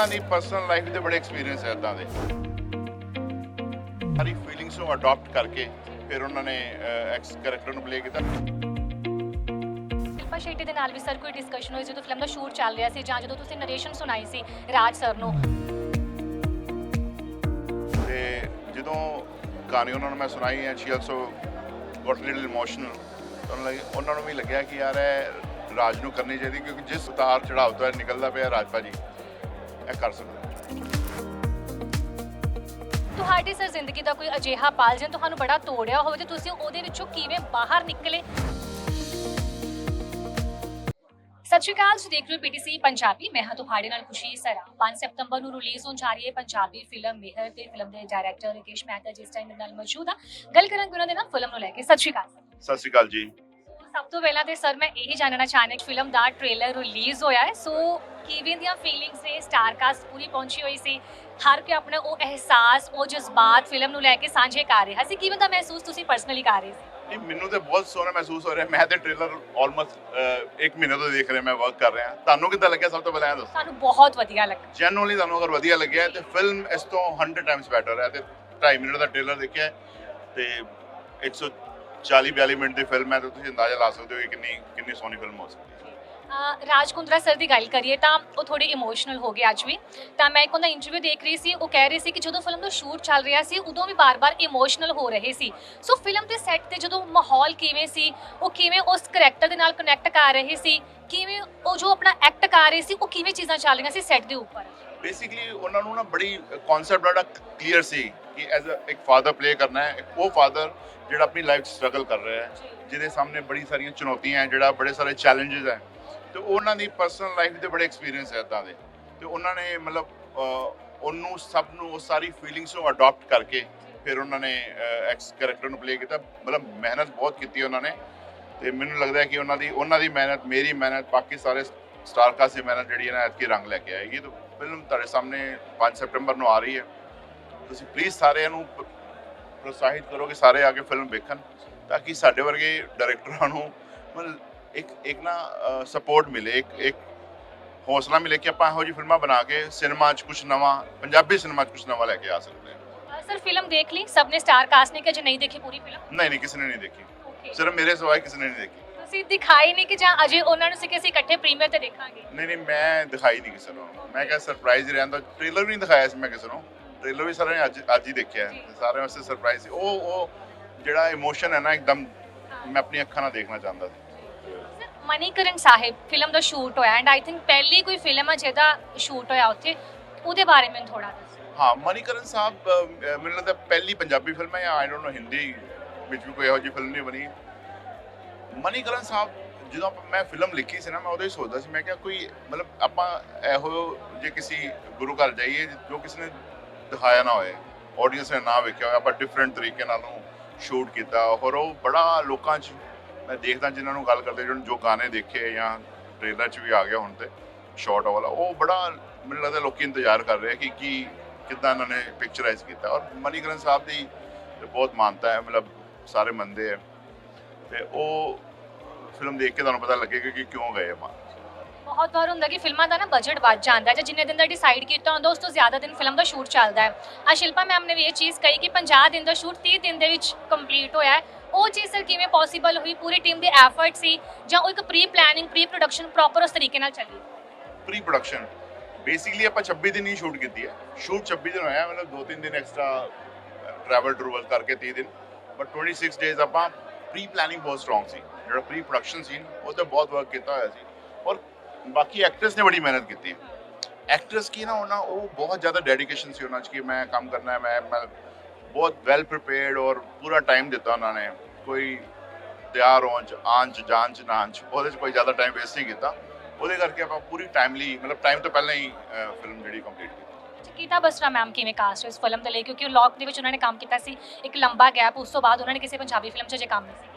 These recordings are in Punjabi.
ਉਹਨਾਂ ਦੀ ਪਰਸਨਲ ਲਾਈਫ ਦੇ ਬੜੇ ਐਕਸਪੀਰੀਅੰਸ ਹੈ ਇਦਾਂ ਦੇ। ਸਾਰੀ ਫੀਲਿੰਗਸ ਨੂੰ ਅਡਾਪਟ ਕਰਕੇ ਫਿਰ ਉਹਨਾਂ ਨੇ ਐਕਸ ਕੈਰੈਕਟਰ ਨੂੰ ਪਲੇ ਕੀਤਾ। ਸ਼ਿਲਪਾ ਸ਼ੈਟੀ ਦੇ ਨਾਲ ਵੀ ਸਰ ਕੋਈ ਡਿਸਕਸ਼ਨ ਹੋਈ ਜਦੋਂ ਫਿਲਮ ਦਾ ਸ਼ੂਟ ਚੱਲ ਰਿਹਾ ਸੀ ਜਾਂ ਜਦੋਂ ਤੁਸੀਂ ਨਰੇਸ਼ਨ ਸੁਣਾਈ ਸੀ ਰਾਜ ਸਰ ਨੂੰ? ਤੇ ਜਦੋਂ ਕਹਾਣੀ ਉਹਨਾਂ ਨੂੰ ਮੈਂ ਸੁਣਾਈ ਹੈ she also got little emotional ਉਹਨਾਂ ਲਈ ਉਹਨਾਂ ਨੂੰ ਵੀ ਲੱਗਿਆ ਕਿ ਯਾਰ ਇਹ ਰਾਜ ਨੂੰ ਕਰਨੀ ਚਾਹੀਦੀ ਕਿਉਂਕਿ ਜਿਸ ਉਤਾਰ ਚੜਾਵ ਤੋਂ ਨਿਕਲਦਾ ਪਿਆ ਰਾਜਪਾ ਜੀ। ਇਹ ਕਰ ਸਕਦਾ। ਤੁਹਾਡੀ ਸਰ ਜ਼ਿੰਦਗੀ ਦਾ ਕੋਈ ਅਜਿਹਾ ਪਲ ਜਿਨ ਤੁਹਾਨੂੰ ਬੜਾ ਤੋੜਿਆ ਹੋਵੇ ਤੇ ਤੁਸੀਂ ਉਹਦੇ ਵਿੱਚੋਂ ਕਿਵੇਂ ਬਾਹਰ ਨਿਕਲੇ? ਸਤਿ ਸ਼੍ਰੀ ਅਕਾਲ ਤੁਸੀਂ ਦੇਖ ਰਹੇ ਹੋ ਪੀਟੀਸੀ ਪੰਜਾਬੀ। ਮੈਂ ਹਾਂ ਤੁਹਾਡੇ ਨਾਲ ਖੁਸ਼ੀ ਸਰਾ। 5 ਸਤੰਬਰ ਨੂੰ ਰਿਲੀਜ਼ ਹੋਣ ਜਾ ਰਹੀ ਹੈ ਪੰਜਾਬੀ ਫਿਲਮ ਮਿਹਰ ਤੇ ਫਿਲਮ ਦੇ ਡਾਇਰੈਕਟਰ ਰਿਕੇਸ਼ ਮਹਿਤਾ ਜਿਸ ਟਾਈਮ ਨਾਲ ਮੌਜੂਦ ਆ। ਗੱਲ ਕਰਾਂਗੇ ਉਹਨਾਂ ਦੇ ਨਾਲ ਫਿਲਮ ਨੂੰ ਲੈ ਕੇ। ਸਤਿ ਸ਼੍ਰੀ ਅਕਾਲ ਸਤਿ ਸ਼੍ਰੀ ਅਕਾਲ ਜੀ। ਤੋਂ ਪਹਿਲਾਂ ਤੇ ਸਰ ਮੈਂ ਇਹੀ ਜਾਣਨਾ ਚਾਹਨਾ ਕਿ ਫਿਲਮ ਦਾ ਟ੍ਰੇਲਰ ਰਿਲੀਜ਼ ਹੋਇਆ ਹੈ। ਸੋ ਕਿਵੇਂ ਦੀਆਂ ਫੀਲਿੰਗਸ ਨੇ? ਸਟਾਰ ਕਾਸਟ ਪੂਰੀ ਪਹੁੰਚੀ ਹੋਈ ਸੀ। ਹਰ ਕੋਈ ਆਪਣਾ ਉਹ ਅਹਿਸਾਸ ਉਹ ਜਜ਼ਬਾਤ ਫਿਲਮ ਨੂੰ ਲੈ ਕੇ ਸਾਂਝੇ ਕਰ ਰਿਹਾ ਸੀ। ਕਿਵੇਂ ਦਾ ਮਹਿਸੂਸ ਤੁਸੀਂ ਪਰਸਨਲੀ ਕਰ ਰਹੇ ਸੀ? ਨਹੀਂ ਮੈਨੂੰ ਤੇ ਬਹੁਤ ਸੋਹਣਾ ਮਹਿਸੂਸ ਹੋ ਰਿਹਾ। ਮੈਂ ਤੇ ਟ੍ਰੇਲਰ ਆਲਮੋਸਟ 1 ਮਹੀਨੇ ਤੋਂ ਦੇਖ ਰਿਹਾ ਮੈਂ ਵਰਕ ਕਰ ਰਿਹਾ। ਤੁਹਾਨੂੰ ਕਿੱਦਾਂ ਲੱਗਿਆ? ਸਭ ਤੋਂ ਪਹਿਲਾਂ ਦੱਸੋ। ਸਾਨੂੰ ਬਹੁਤ ਵਧੀਆ ਲੱਗਾ। ਜੈਨੂਅਲੀ ਤੁਹਾਨੂੰ ਅਗਰ ਵਧੀਆ ਲੱਗਿਆ ਤੇ ਫਿਲਮ ਇਸ ਤੋਂ 100 ਟਾਈਮਸ ਬੈਟਰ ਹੈ ਤੇ 2.5 ਮਿੰਟ ਦਾ ਟ੍ਰੇਲਰ ਦੇਖਿਆ ਤੇ 100 40 42 ਮਿੰਟ ਦੀ ਫਿਲਮ ਹੈ ਤਾਂ ਤੁਸੀਂ ਅੰਦਾਜ਼ਾ ਲਾ ਸਕਦੇ ਹੋ ਕਿ ਕਿੰਨੀ ਕਿੰਨੀ ਸੋਹਣੀ ਫਿਲਮ ਹੋ ਸਕਦੀ ਹੈ। ਅ, ਸਰ ਦੀ ਗੱਲ ਕਰੀਏ ਤਾਂ ਉਹ ਥੋੜੇ ਇਮੋਸ਼ਨਲ ਹੋ ਗਏ ਅੱਜ ਵੀ। ਤਾਂ ਮੈਂ ਇੱਕ ਉਹਨਾਂ ਇੰਟਰਵਿਊ ਦੇਖ ਰਹੀ ਸੀ ਉਹ ਕਹਿ ਰਹੇ ਸੀ ਕਿ ਜਦੋਂ ਫਿਲਮ ਦਾ ਸ਼ੂਟ ਚੱਲ ਰਿਹਾ ਸੀ ਉਦੋਂ ਵੀ ਬਾਰ-ਬਾਰ ਇਮੋਸ਼ਨਲ ਹੋ ਰਹੇ ਸੀ। ਸੋ ਫਿਲਮ ਦੇ ਸੈੱਟ ਤੇ ਜਦੋਂ ਮਾਹੌਲ ਕਿਵੇਂ ਸੀ ਉਹ ਕਿਵੇਂ ਉਸ ਕਰੈਕਟਰ ਦੇ ਨਾਲ ਕਨੈਕਟ ਕਰ ਰਹੇ ਸੀ ਕਿਵੇਂ ਉਹ ਜੋ ਆਪਣਾ ਐਕਟ ਕਰ ਰਹੇ ਸੀ ਉਹ ਕਿਵੇਂ ਚੀਜ਼ਾਂ ਚੱਲ ਰਹੀਆਂ ਸੀ ਸੈੱਟ ਦੇ ਉੱਪਰ? ਬੇਸਿਕਲੀ ਉਹਨਾਂ ਨੂੰ ਨਾ ਬੜੀ ਕਨਸੈਪਟ ਬੜਾ ਕਲੀਅਰ ਸੀ ਕਿ ਐਜ਼ ਇੱਕ ਫਾਦਰ ਪਲੇ ਕਰਨਾ ਹੈ ਉਹ ਫਾਦਰ ਜਿਹੜਾ ਆਪਣੀ ਲਾਈਫ 'ਚ ਸਟਰਗਲ ਕਰ ਰਿਹਾ ਹੈ, ਜਿਹਦੇ ਸਾਹਮਣੇ ਬੜੀ ਸਾਰੀਆਂ ਚੁਣੌਤੀਆਂ ਹੈ, ਜਿਹੜਾ ਬੜੇ ਸਾਰੇ ਚੈਲੰਜਸ ਹੈ, ਤੇ ਉਹਨਾਂ ਦੀ ਪਰਸਨਲ ਲਾਈਫ ਦੇ ਬੜੇ ਐਕਸਪੀਰੀਅੰਸ ਹੈ ਇਦਾਂ ਦੇ। ਤੇ ਉਹਨਾਂ ਨੇ ਮਤਲਬ ਉਹਨੂੰ ਸਭ ਨੂੰ, ਉਹ ਸਾਰੀ ਫੀਲਿੰਗਸ ਨੂੰ ਅਡਾਪਟ ਕਰਕੇ ਫਿਰ ਉਹਨਾਂ ਨੇ ਐਕਸ ਕੈਰੈਕਟਰ ਨੂੰ ਪਲੇ ਕੀਤਾ। ਮਤਲਬ ਮਿਹਨਤ ਬਹੁਤ ਕੀਤੀ ਉਹਨਾਂ ਨੇ। ਤੇ ਮੈਨੂੰ ਲੱਗਦਾ ਹੈ ਕਿ ਉਹਨਾਂ ਦੀ ਉਹਨਾਂ ਦੀ ਮਿਹਨਤ, ਮੇਰੀ ਮਿਹਨਤ, ਬਾਕੀ ਸਾਰੇ ਸਟਾਰ ਕਾਸਟ ਦੀ ਮਿਹਨਤ ਜਿਹੜੀ ਹੈ ਨਾ, ਐਤਕੀ ਰੰਗ ਲੈ ਕੇ ਆਏਗੀ। ਤਾਂ ਫਿਲਮ ਤੁਹਾਡੇ ਸਾਹਮਣੇ 5 ਸਤੰਬਰ ਨੂੰ ਆ ਰਹੀ ਹੈ। ਤੁਸੀਂ ਪਲੀਜ਼ ਸਾਰਿਆਂ ਨੂੰ ਪ੍ਰੋਤਸਾਹਿਤ ਕਰੋ ਕਿ ਸਾਰੇ ਆ ਕੇ ਫਿਲਮ ਵੇਖਣ ਤਾਂ ਕਿ ਸਾਡੇ ਵਰਗੇ ਡਾਇਰੈਕਟਰਾਂ ਨੂੰ ਮਤਲਬ ਇੱਕ ਇੱਕ ਨਾ ਸਪੋਰਟ ਮਿਲੇ ਇੱਕ ਇੱਕ ਹੌਸਲਾ ਮਿਲੇ ਕਿ ਆਪਾਂ ਇਹੋ ਜਿਹੀ ਫਿਲਮਾਂ ਬਣਾ ਕੇ ਸਿਨੇਮਾ 'ਚ ਕੁਝ ਨਵਾਂ ਪੰਜਾਬੀ ਸਿਨੇਮਾ 'ਚ ਕੁਝ ਨਵਾਂ ਲੈ ਕੇ ਆ ਸਕਦੇ ਹਾਂ। ਸਰ ਫਿਲਮ ਦੇਖ ਲਈ? ਸਭ ਨੇ ਸਟਾਰ ਕਾਸਟ ਨੇ ਕਿ ਜੇ ਨਹੀਂ ਦੇਖੀ ਪੂਰੀ ਫਿਲਮ? ਨਹੀਂ ਨਹੀਂ ਕਿਸੇ ਨੇ ਨਹੀਂ ਦੇਖੀ। ਸਿਰਫ ਮੇਰੇ ਸਿਵਾਏ ਕਿਸੇ ਨੇ ਨਹੀਂ ਦੇਖੀ। ਤੁਸੀਂ ਦਿਖਾਈ ਨਹੀਂ ਕਿ ਜਾਂ ਅਜੇ ਉਹਨਾਂ ਨੂੰ ਸੀ ਕਿ ਅਸੀਂ ਇਕੱਠੇ ਪ੍ਰੀਮੀਅਰ ਤੇ ਦੇਖਾਂਗੇ? ਨਹੀਂ ਨਹੀਂ ਮੈਂ ਦਿਖਾਈ ਨਹੀਂ ਕਿਸੇ ਨੂੰ। ਮੈਂ ਕਿਹਾ ਸਰਪ੍ਰਾਈਜ਼ ਹੀ ਰਹਿੰਦਾ ਟ੍ਰੇਲਰ ਵੀ ਨਹੀਂ ਦਿਖਾਇਆ ਸੀ ਮੈਂ ਕਿਸੇ ਨੂੰ। ਟ੍ਰੇਲਰ ਵੀ ਸਾਰਿਆਂ ਨੇ ਅੱਜ ਅੱਜ ਹੀ ਦੇਖਿਆ ਹੈ। ਸਾਰਿਆਂ ਵਾਸਤੇ ਸਰਪ੍ਰਾਈਜ਼ ਸੀ। ਉਹ ਉਹ ਜਿਹੜਾ ਇਮੋਸ਼ਨ ਹੈ ਨਾ ਇੱਕਦਮ ਮੈਂ ਆਪਣੀ ਅੱਖਾਂ ਨਾਲ ਦੇਖਣਾ ਚਾਹੁੰਦਾ ਸੀ। ਮਨੀਕਰਨ ਸਾਹਿਬ ਫਿਲਮ ਦਾ ਸ਼ੂਟ ਹੋਇਆ। ਐਂਡ ਆਈ ਥਿੰਕ ਪਹਿਲੀ ਕੋਈ ਫਿਲਮ ਹੈ ਜਿਹਦਾ ਸ਼ੂਟ ਹੋਇਆ ਉੱਥੇ ਉਹਦੇ ਬਾਰੇ ਮੈਨੂੰ ਥੋੜਾ ਦੱਸੋ। ਹਾਂ ਮਨੀਕਰਨ ਸਾਹਿਬ ਮੈਨੂੰ ਲੱਗਦਾ ਪਹਿਲੀ ਪੰਜਾਬੀ ਫਿਲਮ ਹੈ ਜਾਂ ਆਈ ਡੋਨਟ ਨੋ ਹਿੰਦੀ ਵਿੱਚ ਵੀ ਕੋਈ ਇਹੋ ਜਿਹੀ ਫਿਲਮ ਨਹੀਂ ਬਣੀ। ਮਨੀਕਰਨ ਸਾਹਿਬ ਜਦੋਂ ਮੈਂ ਫਿਲਮ ਲਿਖੀ ਸੀ ਨਾ ਮੈਂ ਉਦੋਂ ਹੀ ਸੋਚਦਾ ਸੀ ਮੈਂ ਕਿਹਾ ਕੋਈ ਮਤਲਬ ਆਪਾਂ ਇਹੋ ਜੇ ਕਿਸੇ ਗੁਰੂ ਘਰ ਜਾਈਏ ਜੋ ਕਿਸੇ ਨੇ ਦਿਖਾਇਆ ਨਾ ਹੋਏ ਆਡੀਅנס ਨੇ ਨਾ ਵੇਖਿਆ ਹੋਇਆ, ਆਪਾਂ ਡਿਫਰੈਂਟ ਤਰੀਕੇ ਨਾਲ ਉਹਨੂੰ ਸ਼ੂਟ ਕੀਤਾ। ਔਰ ਉਹ ਬੜਾ ਲੋਕਾਂ 'ਚ, ਮੈਂ ਦੇਖਦਾ ਜਿਨ੍ਹਾਂ ਨੂੰ ਗੱਲ ਕਰਦੇ, ਜਿਹਨਾਂ ਜੋ ਗਾਣੇ ਦੇਖੇ ਜਾਂ ਟ੍ਰੇਲਰ 'ਚ ਵੀ ਆ ਗਿਆ ਹੁਣ ਤੇ ਸ਼ਾਰਟ ਵਾਲਾ, ਉਹ ਬੜਾ ਮੈਨੂੰ ਲੱਗਦਾ ਲੋਕੀ ਇੰਤਜ਼ਾਰ ਕਰ ਰਹੇ ਕਿ ਕੀ, ਕਿੱਦਾਂ ਇਹਨਾਂ ਨੇ ਪਿਕਚਰਾਈਜ਼ ਕੀਤਾ। ਔਰ ਮਨੀਕਰਨ ਸਾਹਿਬ ਦੀ ਬਹੁਤ ਮਾਨਤਾ ਹੈ, ਮਤਲਬ ਸਾਰੇ ਮੰਨਦੇ ਆ। ਤੇ ਉਹ ਫਿਲਮ ਦੇਖ ਕੇ ਤੁਹਾਨੂੰ ਪਤਾ ਲੱਗੇਗਾ ਕਿ ਕਿਉਂ ਗਏ ਆਪਾਂ। ਬਹੁਤ ਵਾਰ ਹੁੰਦਾ ਕਿ ਫਿਲਮਾਂ ਦਾ ਨਾ ਬਜਟ ਵੱਧ ਜਾਂਦਾ ਹੈ। ਜਾਂ ਜਿੰਨੇ ਦਿਨ ਦਾ ਡਿਸਾਈਡ ਕੀਤਾ ਹੁੰਦਾ, ਉਸ ਤੋਂ ਜ਼ਿਆਦਾ ਦਿਨ ਫਿਲਮ ਦਾ ਸ਼ੂਟ ਚੱਲਦਾ ਹੈ। ਆ ਸ਼ਿਲਪਾ ਮੈਮ ਨੇ ਵੀ ਇਹ ਚੀਜ਼ ਕਹੀ ਕਿ 50 ਦਿਨ ਦਾ ਸ਼ੂਟ 30 ਦਿਨ ਦੇ ਵਿੱਚ ਕੰਪਲੀਟ ਹੋਇਆ ਹੈ। ਉਹ ਚੀਜ਼ ਸਰ ਕਿਵੇਂ ਪੋਸੀਬਲ ਹੋਈ? ਪੂਰੀ ਟੀਮ ਦੇ ਐਫਰਟ ਸੀ ਜਾਂ ਉਹ ਇੱਕ pre planning pre production proper ਉਸ ਤਰੀਕੇ ਨਾਲ ਚੱਲੀ? ਪ੍ਰੀ ਪ੍ਰੋਡਕਸ਼ਨ ਬੇਸਿਕਲੀ ਆਪਾਂ 26 ਦਿਨ ਹੀ ਸ਼ੂਟ ਕੀਤੀ ਹੈ। ਸ਼ੂਟ 26 ਦਿਨ ਹੋਇਆ, ਮਤਲਬ 2-3 ਦਿਨ ਐਕਸਟਰਾ ਟਰੈਵਲ ਟਰੂਵਲ ਕਰਕੇ 30 ਦਿਨ। ਬਟ 26 ਡੇਜ਼ ਆਪਾਂ ਪ੍ਰੀ ਪਲੈਨਿੰਗ ਬਹੁਤ ਸਟਰੋਂਗ ਸੀ। ਜਿਹੜਾ ਪ੍ਰੀ ਪ੍ਰੋਡਕਸ਼ਨ ਸੀ ਉਹ ਤੇ ਬਹੁਤ ਵਰਕ ਕੀਤਾ ਹੋਇਆ ਸੀ। ਔਰ ਬਾਕੀ ਐਕਟਰਸ ਨੇ ਬੜੀ ਮਿਹਨਤ ਕੀਤੀ। ਐਕਟਰਸ ਕੀ ਨਾ, ਉਹਨਾਂ ਉਹ ਬਹੁਤ ਜ਼ਿਆਦਾ ਡੈਡੀਕੇਸ਼ਨ ਸੀ ਉਹਨਾਂ 'ਚ ਕਿ ਮੈਂ ਕੰਮ ਕਰਨਾ ਹੈ, ਮੈਂ ਮੈਂ ਬਹੁਤ ਵੈਲ ਪ੍ਰੀਪੇਅਰਡ ਔਰ ਪੂਰਾ ਟਾਈਮ ਦਿੱਤਾ ਉਹਨਾਂ ਨੇ। ਕੋਈ ਤਿਆਰ ਹੋਣ ਚ, ਆਉਣ ਚ, ਜਾਣ ਚ ਨਾਣ ਚ, ਉਹਦੇ ਚ ਕੋਈ ਜ਼ਿਆਦਾ ਟਾਈਮ ਵੇਸਟ ਨਹੀਂ ਕੀਤਾ। ਉਹਦੇ ਕਰਕੇ ਆਪਾਂ ਪੂਰੀ ਟਾਈਮਲੀ ਮਤਲਬ ਟਾਈਮ ਤੋਂ ਪਹਿਲਾਂ ਹੀ ਫਿਲਮ ਜਿਹੜੀ ਕੰਪਲੀਟ ਕੀਤੀ। ਗੀਤਾ ਬਸਰਾ ਮੈਮ ਕਿਵੇਂ ਕਾਸਟ ਇਸ ਫਿਲਮ ਦੇ ਲਈ? ਕਿਉਂਕਿ ਲੌਕ ਦੇ ਵਿੱਚ ਉਹਨਾਂ ਨੇ ਕੰਮ ਕੀਤਾ ਸੀ, ਇੱਕ ਲੰਬਾ ਗੈਪ ਉਸ ਤੋਂ ਬਾਅਦ ਉਹਨਾਂ ਨੇ ਕਿਸੇ ਪੰਜਾਬੀ ਫਿਲਮ 'ਚ ਜੇ ਕੰਮ ਨਹੀਂ ਸੀ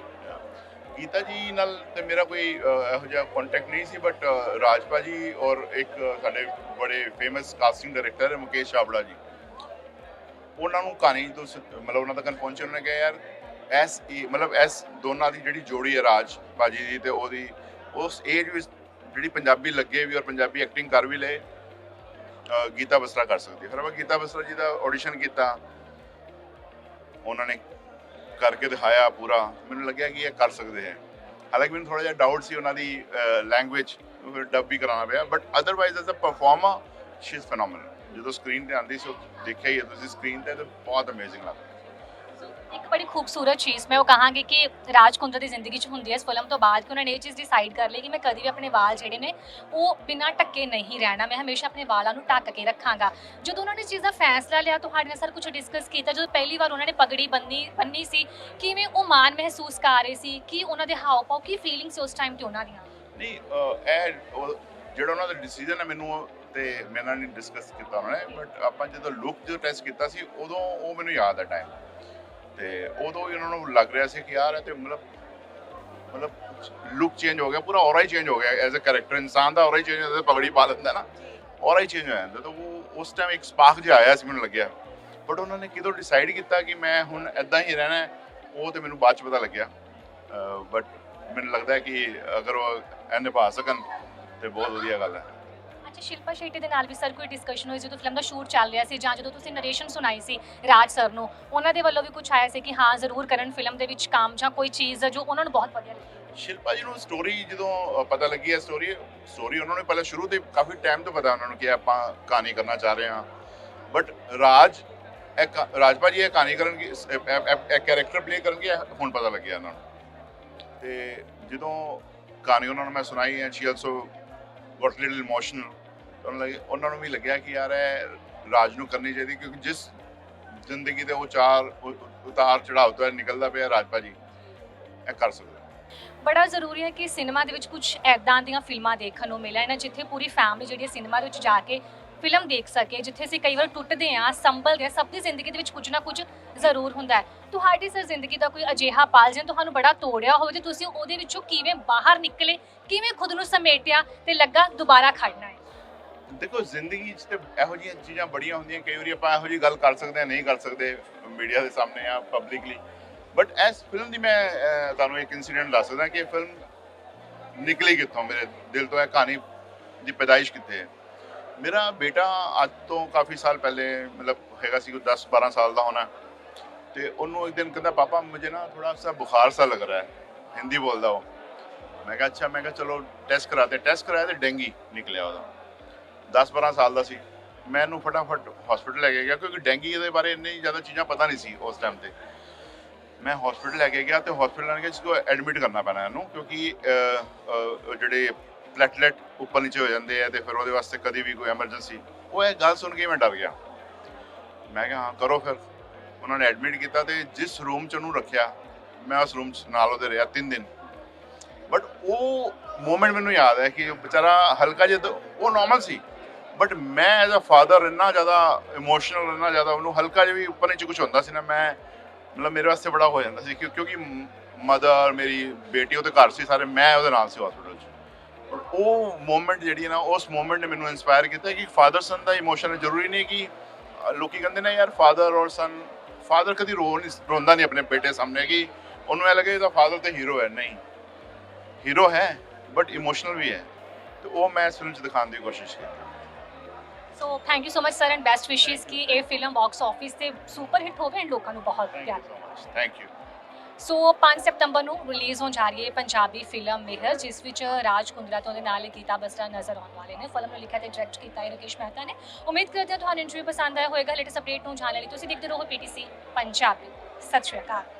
ਗੀਤਾ ਜੀ ਨਾਲ ਤੇ ਮੇਰਾ ਕੋਈ ਇਹੋ ਜਿਹਾ ਕੰਟੈਕਟ ਨਹੀਂ ਸੀ ਬਟ ਰਾਜਪਾ ਜੀ ਔਰ ਇੱਕ ਸਾਡੇ ਬੜੇ ਫੇਮਸ ਕਾਸਟਿੰਗ ਡਾਇਰੈਕਟਰ ਹੈ ਮੁਕੇਸ਼ ਚਾਵੜਾ ਜੀ। ਉਹਨਾਂ ਨੂੰ ਕਹਾਣੀ ਤੋਂ ਮਤਲਬ ਉਹਨਾਂ ਤੱਕ ਪਹੁੰਚੇ, ਉਹਨਾਂ ਨੇ ਕਿਹਾ, ਯਾਰ ਐਸ ਮਤਲਬ ਐਸ ਦੋਨਾਂ ਦੀ ਜਿਹੜੀ ਜੋੜੀ ਹੈ ਰਾਜ ਭਾਜੀ ਦੀ ਤੇ ਉਹਦੀ, ਉਸ ਏਜ ਵਿੱਚ ਜਿਹੜੀ ਪੰਜਾਬੀ ਲੱਗੇ ਵੀ ਔਰ ਪੰਜਾਬੀ ਐਕਟਿੰਗ ਕਰ ਵੀ ਲਏ ਗੀਤਾ ਬਸਰਾ ਕਰ ਸਕਦੀ ਹੈ। ਫਿਰ ਆਪਾਂ ਗੀਤਾ ਬਸਰਾ ਜੀ ਦਾ ਆਡੀਸ਼ਨ ਕੀਤਾ। ਉਹਨਾਂ ਨੇ ਕਰਕੇ ਦਿਖਾਇਆ ਪੂਰਾ, ਮੈਨੂੰ ਲੱਗਿਆ ਕਿ ਇਹ ਕਰ ਸਕਦੇ ਹੈ। ਹਾਲਾਂਕਿ ਮੈਨੂੰ ਥੋੜਾ ਜਿਹਾ ਡਾਊਟ ਸੀ ਉਹਨਾਂ ਦੀ ਲੈਂਗੁਏਜ ਫਿਰ ਡਬ ਵੀ ਕਰਾਉਣਾ ਪਿਆ but otherwise as a performer she is phenomenal ਜਦੋਂ ਸਕਰੀਨ ਤੇ ਆਂਦੀ ਸੀ, ਉਹ ਦੇਖਿਆ ਹੀ ਹੈ, ਤੁਸੀਂ ਸਕਰੀਨ ਤੇ, ਤਾਂ ਬਹੁਤ ਅਮੇਜ਼ਿੰਗ ਲੱਗਦਾ। ਇੱਕ ਬੜੀ ਖੂਬਸੂਰਤ ਚੀਜ਼ ਮੈਂ ਉਹ ਕਹਾਂਗੀ ਕਿ ਰਾਜ ਕੁੰਦਰਾ ਦੀ ਜ਼ਿੰਦਗੀ 'ਚ ਹੁੰਦੀ ਹੈ। ਇਸ ਫਿਲਮ ਤੋਂ ਬਾਅਦ ਕਿ ਉਹਨਾਂ ਨੇ ਇਹ ਚੀਜ਼ ਡਿਸਾਈਡ ਕਰ ਲਈ ਕਿ ਮੈਂ ਕਦੀ ਵੀ ਆਪਣੇ ਵਾਲ ਜਿਹੜੇ ਨੇ ਉਹ ਬਿਨਾਂ ਢੱਕੇ ਨਹੀਂ ਰਹਿਣਾ। ਮੈਂ ਹਮੇਸ਼ਾ ਆਪਣੇ ਵਾਲਾਂ ਨੂੰ ਢੱਕ ਕੇ ਰੱਖਾਂਗਾ। ਜਦੋਂ ਉਹਨਾਂ ਨੇ ਇਸ ਚੀਜ਼ ਦਾ ਫੈਸਲਾ ਲਿਆ, ਤੁਹਾਡੇ ਨਾਲ ਸਰ ਕੁਝ ਡਿਸਕਸ ਕੀਤਾ, ਜਦੋਂ ਪਹਿਲੀ ਵਾਰ ਉਹਨਾਂ ਨੇ ਪਗੜੀ ਬੰਨੀ ਬੰਨੀ ਸੀ, ਕਿਵੇਂ ਉਹ ਮਾਣ ਮਹਿਸੂਸ ਕਰ ਰਹੇ ਸੀ? ਕਿ ਉਹਨਾਂ ਦੇ ਹਾਵ ਭਾਵ ਕੀ ਫੀਲਿੰਗ ਉਸ ਟਾਈਮ ਤੇ ਉਹਨਾਂ ਦੀਆਂ? ਨਹੀਂ ਇਹ ਜਿਹੜਾ ਉਹਨਾਂ ਦਾ ਡਿਸੀਜਨ ਹੈ, ਮੈਨੂੰ ਤੇ ਮੇਰੇ ਨਾਲ ਨਹੀਂ ਡਿਸਕਸ ਕੀਤਾ ਉਹਨਾਂ ਨੇ ਬਟ ਆਪਾਂ ਜਦੋਂ ਲੁੱਕ ਜੋ ਟੈਸਟ ਕੀਤਾ ਸੀ, ਉਦੋਂ ਉਹ ਮੈਨੂੰ ਯਾਦ ਹੈ ਟਾਈਮ ਤੇ ਉਦੋਂ ਹੀ ਉਹਨਾਂ ਨੂੰ ਲੱਗ ਰਿਹਾ ਸੀ ਕਿ ਯਾਰ ਇਹ ਤੇ ਮਤਲਬ ਮਤਲਬ ਲੁੱਕ ਚੇਂਜ ਹੋ ਗਿਆ, ਪੂਰਾ ਔਰਾ ਹੀ ਚੇਂਜ ਹੋ ਗਿਆ ਐਜ਼ ਅ ਕੈਰੈਕਟਰ ਇਨਸਾਨ ਦਾ ਔਰਾ ਹੀ ਚੇਂਜ ਹੋ ਜਾਂਦਾ, ਪਗੜੀ ਪਾ ਲੈਂਦਾ ਨਾ ਔਰਾ ਹੀ ਚੇਂਜ ਹੋ ਜਾਂਦਾ। ਤਾਂ ਉਹ ਉਸ ਟਾਈਮ ਇੱਕ ਸਪਾਰਕ ਜਿਹਾ ਆਇਆ ਸੀ, ਮੈਨੂੰ ਲੱਗਿਆ। ਬਟ ਉਹਨਾਂ ਨੇ ਕਿਦੋਂ ਡਿਸਾਈਡ ਕੀਤਾ ਕਿ ਮੈਂ ਹੁਣ ਐਦਾਂ ਹੀ ਰਹਿਣਾ ਉਹ ਤੇ ਮੈਨੂੰ ਬਾਅਦ ਚ ਪਤਾ ਲੱਗਿਆ। ਬਟ ਮੈਨੂੰ ਲੱਗਦਾ ਕਿ ਅਗਰ ਉਹ ਇਹ ਪਾ ਸਕਣ, ਤੇ ਬਹੁਤ ਵਧੀਆ ਗੱਲ ਹੈ। ਅੱਛਾ ਸ਼ਿਲਪਾ ਸ਼ੈਟੀ ਦੇ ਨਾਲ ਵੀ ਸਰ ਕੋਈ ਡਿਸਕਸ਼ਨ ਹੋਈ, ਜਦੋਂ ਫਿਲਮ ਦਾ ਸ਼ੂਟ ਚੱਲ ਰਿਹਾ ਸੀ ਜਾਂ ਜਦੋਂ ਤੁਸੀਂ ਨਰੇਸ਼ਨ ਸੁਣਾਈ ਸੀ ਰਾਜ ਸਰ ਨੂੰ, ਉਹਨਾਂ ਦੇ ਵੱਲੋਂ ਵੀ ਕੁਝ ਆਇਆ ਸੀ ਕਿ ਹਾਂ, ਜ਼ਰੂਰ ਕਰਨ ਫਿਲਮ ਦੇ ਵਿੱਚ ਕੰਮ ਜਾਂ ਕੋਈ ਚੀਜ਼ ਜੋ ਉਹਨਾਂ ਨੂੰ ਬਹੁਤ ਵਧੀਆ ਲੱਗੀ। ਸ਼ਿਲਪਾ ਜੀ ਨੂੰ ਸਟੋਰੀ ਜਦੋਂ ਪਤਾ ਲੱਗੀ ਹੈ ਸਟੋਰੀ ਸਟੋਰੀ ਉਹਨਾਂ ਨੂੰ ਪਹਿਲਾਂ ਸ਼ੁਰੂ ਤੇ ਕਾਫੀ ਟਾਈਮ ਤੋਂ ਪਤਾ ਉਹਨਾਂ ਨੂੰ ਕਿ ਆਪਾਂ ਕਹਾਣੀ ਕਰਨਾ ਚਾਹ ਰਹੇ ਹਾਂ। ਬਟ ਰਾਜ, ਇਹ ਰਾਜਪਾ ਜੀ ਇਹ ਕਹਾਣੀ ਕਰਨਗੇ ਇਹ ਕੈਰੈਕਟਰ ਪਲੇ ਕਰਨਗੇ ਹੁਣ ਪਤਾ ਲੱਗਿਆ ਉਹਨਾਂ ਨੂੰ। ਤੇ ਜਦੋਂ ਕਹਾਣੀ ਉਹਨਾਂ ਨੂੰ ਮੈਂ ਸੁਣਾਈ ਹੈ she also got little emotional ਉਹਨਾਂ ਲੱਗੇ ਉਹਨਾਂ ਨੂੰ ਵੀ ਲੱਗਿਆ ਕਿ ਯਾਰ ਇਹ ਰਾਜ ਨੂੰ ਕਰਨੀ ਚਾਹੀਦੀ ਕਿਉਂਕਿ ਜਿਸ ਜ਼ਿੰਦਗੀ ਦੇ ਉਹ ਚਾਰ ਉਤਾਰ ਚੜਾਵ ਤੋਂ ਨਿਕਲਦਾ ਪਿਆ ਰਾਜਪਾ ਜੀ, ਇਹ ਕਰ ਸਕਦਾ ਬੜਾ ਜ਼ਰੂਰੀ ਹੈ ਕਿ ਸਿਨੇਮਾ ਦੇ ਵਿੱਚ ਕੁਝ ਐਦਾਂ ਦੀਆਂ ਫਿਲਮਾਂ ਦੇਖਣ ਨੂੰ ਮਿਲਣ ਨਾ ਜਿੱਥੇ ਪੂਰੀ ਫੈਮਿਲੀ ਜਿਹੜੀ ਸਿਨੇਮਾ ਦੇ ਵਿੱਚ ਜਾ ਕੇ ਫਿਲਮ ਦੇਖ ਸਕੇ, ਜਿੱਥੇ ਅਸੀਂ ਕਈ ਵਾਰ ਟੁੱਟਦੇ ਹਾਂ, ਸੰਭਲਦੇ ਹਾਂ, ਸਭ ਦੀ ਜ਼ਿੰਦਗੀ ਦੇ ਵਿੱਚ ਕੁਝ ਨਾ ਕੁਝ ਜ਼ਰੂਰ ਹੁੰਦਾ ਹੈ। ਤੁਹਾਡੀ ਸਰ ਜ਼ਿੰਦਗੀ ਦਾ ਕੋਈ ਅਜਿਹਾ ਪਾਲ ਜਿਹਨੇ ਤੁਹਾਨੂੰ ਬੜਾ ਤੋੜਿਆ ਹੋਵੇ ਤੇ ਤੁਸੀਂ ਉਹਦੇ ਵਿੱਚੋਂ ਕਿਵੇਂ ਬਾਹਰ ਨਿਕਲੇ, ਕਿਵੇਂ ਖੁਦ ਨੂੰ ਸਮੇਟਿਆ ਤੇ ਲੱਗਾ ਦੁਬਾਰਾ ਖੜਨਾ ਦੇਖੋ, ਜ਼ਿੰਦਗੀ 'ਚ ਤੇ ਇਹੋ ਜਿਹੀਆਂ ਚੀਜ਼ਾਂ ਬੜੀਆਂ ਹੁੰਦੀਆਂ, ਕਈ ਵਾਰੀ ਆਪਾਂ ਇਹੋ ਜਿਹੀ ਗੱਲ ਕਰ ਸਕਦੇ ਹਾਂ, ਨਹੀਂ ਕਰ ਸਕਦੇ ਮੀਡੀਆ ਦੇ ਸਾਹਮਣੇ ਆ ਪਬਲਿਕਲੀ ਬਟ ਇਸ ਫਿਲਮ ਦੀ ਮੈਂ ਤੁਹਾਨੂੰ ਇੱਕ ਇਨਸੀਡੈਂਟ ਦੱਸ ਸਕਦਾ ਕਿ ਫਿਲਮ ਨਿਕਲੀ ਕਿੱਥੋਂ? ਮੇਰੇ ਦਿਲ ਤੋਂ ਇਹ ਕਹਾਣੀ ਦੀ ਪੈਦਾਇਸ਼ ਕਿੱਥੇ ਹੈ? ਮੇਰਾ ਬੇਟਾ ਅੱਜ ਤੋਂ ਕਾਫੀ ਸਾਲ ਪਹਿਲੇ, ਮਤਲਬ ਹੈਗਾ ਸੀ ਕੋਈ 10 12 ਸਾਲ ਦਾ ਹੋਣਾ। ਤੇ ਉਹਨੂੰ ਇੱਕ ਦਿਨ ਕਹਿੰਦਾ, ਪਾਪਾ, ਮੁਝੇ ਨਾ ਥੋੜਾ ਸਾ ਬੁਖਾਰ ਸਾ ਲੱਗ ਰਿਹਾ ਹੈ। ਹਿੰਦੀ ਬੋਲਦਾ ਉਹ। ਮੈਂ ਕਿਹਾ, ਅੱਛਾ, ਮੈਂ ਕਿਹਾ, ਚਲੋ ਟੈਸਟ ਕਰਾਤੇ। ਟੈਸਟ ਕਰਾਇਆ ਤੇ ਡੈਂਗੀ ਨਿਕਲਿਆ ਉਹਦਾ। 10-12 ਸਾਲ ਦਾ ਸੀ। ਮੈਂ ਇਹਨੂੰ ਫਟਾਫਟ ਹਸਪੀਟਲ ਲੈ ਕੇ ਗਿਆ ਕਿਉਂਕਿ ਡੈਂਗੀ ਦੇ ਬਾਰੇ ਇੰਨੀ ਜ਼ਿਆਦਾ ਚੀਜ਼ਾਂ ਪਤਾ ਨਹੀਂ ਸੀ ਉਸ ਟਾਈਮ ਤੇ। ਮੈਂ ਹਸਪੀਟਲ ਲੈ ਕੇ ਗਿਆ ਤੇ ਹਸਪੀਟਲ ਲੈ ਕੇ ਜਿਸਕੋ ਐਡਮਿਟ ਕਰਨਾ ਪੈਣਾ ਇਹਨੂੰ, ਕਿਉਂਕਿ ਜਿਹੜੇ ਪਲੇਟਲੇਟ ਉੱਪਰ ਨੀਚੇ ਹੋ ਜਾਂਦੇ ਆ ਤੇ ਫਿਰ ਉਹਦੇ ਵਾਸਤੇ ਕਦੀ ਵੀ ਕੋਈ ਐਮਰਜੈਂਸੀ ਉਹ ਇਹ ਗੱਲ ਸੁਣ ਕੇ ਮੈਂ ਡਰ ਗਿਆ। ਮੈਂ ਕਿਹਾ, ਹਾਂ, ਕਰੋ ਫਿਰ। ਉਹਨਾਂ ਨੇ ਐਡਮਿਟ ਕੀਤਾ ਤੇ ਜਿਸ ਰੂਮ 'ਚ ਉਹਨੂੰ ਰੱਖਿਆ, ਮੈਂ ਉਸ ਰੂਮ 'ਚ ਨਾਲ ਉਹਦੇ ਰਿਹਾ 3 ਦਿਨ। ਬਟ ਉਹ ਮੂਮੈਂਟ ਮੈਨੂੰ ਯਾਦ ਹੈ ਕਿ ਵਿਚਾਰਾ ਹਲਕਾ ਜਿਹਾ ਉਹ ਨਾਰਮਲ ਸੀ। ਬਟ ਮੈਂ ਐਜ਼ ਅ ਫਾਦਰ ਇੰਨਾ ਜ਼ਿਆਦਾ ਇਮੋਸ਼ਨਲ ਇੰਨਾ ਜ਼ਿਆਦਾ ਉਹਨੂੰ ਹਲਕਾ ਜਿਹਾ ਵੀ ਉੱਪਰ ਨੀਚੇ ਕੁਝ ਹੁੰਦਾ ਸੀ ਨਾ ਮੈਂ ਮਤਲਬ ਮੇਰੇ ਵਾਸਤੇ ਬੜਾ ਹੋ ਜਾਂਦਾ ਸੀ ਕਿਉਂਕਿ ਮਦਰ ਮੇਰੀ ਬੇਟੀ ਉਹਦੇ ਘਰ ਸੀ ਸਾਰੇ ਮੈਂ ਉਹਦੇ ਨਾਲ ਸੀ ਹਸਪੀਟਲ 'ਚ। ਉਹ ਮੂਮੈਂਟ ਜਿਹੜੀ ਹੈ ਨਾ ਉਸ ਮੂਮੈਂਟ ਨੇ ਮੈਨੂੰ ਇਨਸਪਾਇਰ ਕੀਤਾ ਕਿ ਫਾਦਰ ਸਨ ਦਾ ਇਮੋਸ਼ਨ ਜ਼ਰੂਰੀ ਨਹੀਂ ਕਿ ਅ, ਲੋਕੀ ਕਹਿੰਦੇ ਨੇ ਯਾਰ ਫਾਦਰ ਔਰ ਸਨ ਫਾਦਰ ਕਦੀ ਰੋ ਨਹੀਂ ਰੋਂਦਾ ਨਹੀਂ ਆਪਣੇ ਬੇਟੇ ਸਾਹਮਣੇ ਕਿ ਉਹਨੂੰ ਇਹ ਲੱਗੇ ਇਹਦਾ ਫਾਦਰ ਤੇ ਹੀਰੋ ਹੈ ਨਹੀਂ। ਹੀਰੋ ਹੈ ਬਟ ਇਮੋਸ਼ਨਲ ਵੀ ਹੈ। ਤੇ ਉਹ ਮੈਂ ਇਸ ਫਿਲਮ 'ਚ ਦਿਖਾਉਣ ਦੀ ਕੋਸ਼ਿਸ਼ ਕੀਤੀ। So thank you so much sir and best wishes ਕਿ ਇਹ ਫਿਲਮ ਬਾਕਸ ਆਫਿਸ ਤੇ ਸੁਪਰ ਹਿੱਟ ਹੋਵੇ ਐਂਡ ਲੋਕਾਂ ਨੂੰ ਬਹੁਤ ਪਿਆਰ ਮਚ ਥੈਂਕ ਯੂ ਸੋ 5 ਸਤੰਬਰ ਨੂੰ ਰਿਲੀਜ਼ ਹੋਣ ਜਾ ਰਹੀ ਹੈ ਪੰਜਾਬੀ ਫਿਲਮ ਮਿਹਰ ਜਿਸ ਵਿੱਚ ਰਾਜ ਕੁੰਦਰਾ ਤੋਂ ਦੇ ਨਾਲ ਗੀਤਾ ਬਸਰਾ ਨਜ਼ਰ ਆਉਣ ਵਾਲੇ ਨੇ ਫਿਲਮ ਨੂੰ ਲਿਖਿਆ ਤੇ ਡਾਇਰੈਕਟ ਕੀਤਾ ਹੈ ਰਕੇਸ਼ ਮਹਿਤਾ ਨੇ ਉਮੀਦ ਕਰਦੇ ਹਾਂ ਤੁਹਾਨੂੰ ਇੰਟਰਵਿਊ ਪਸੰਦ ਆਇਆ ਹੋਵੇਗਾ ਲੇਟੈਸਟ ਅਪਡੇਟ ਨੂੰ ਜਾਣਨ ਲਈ ਤੁਸੀਂ ਦੇਖਦੇ ਰਹੋ ਪੀਟੀਸੀ ਪੰਜਾਬੀ ਸਤਿ ਸ਼੍ਰੀ ਅਕਾਲ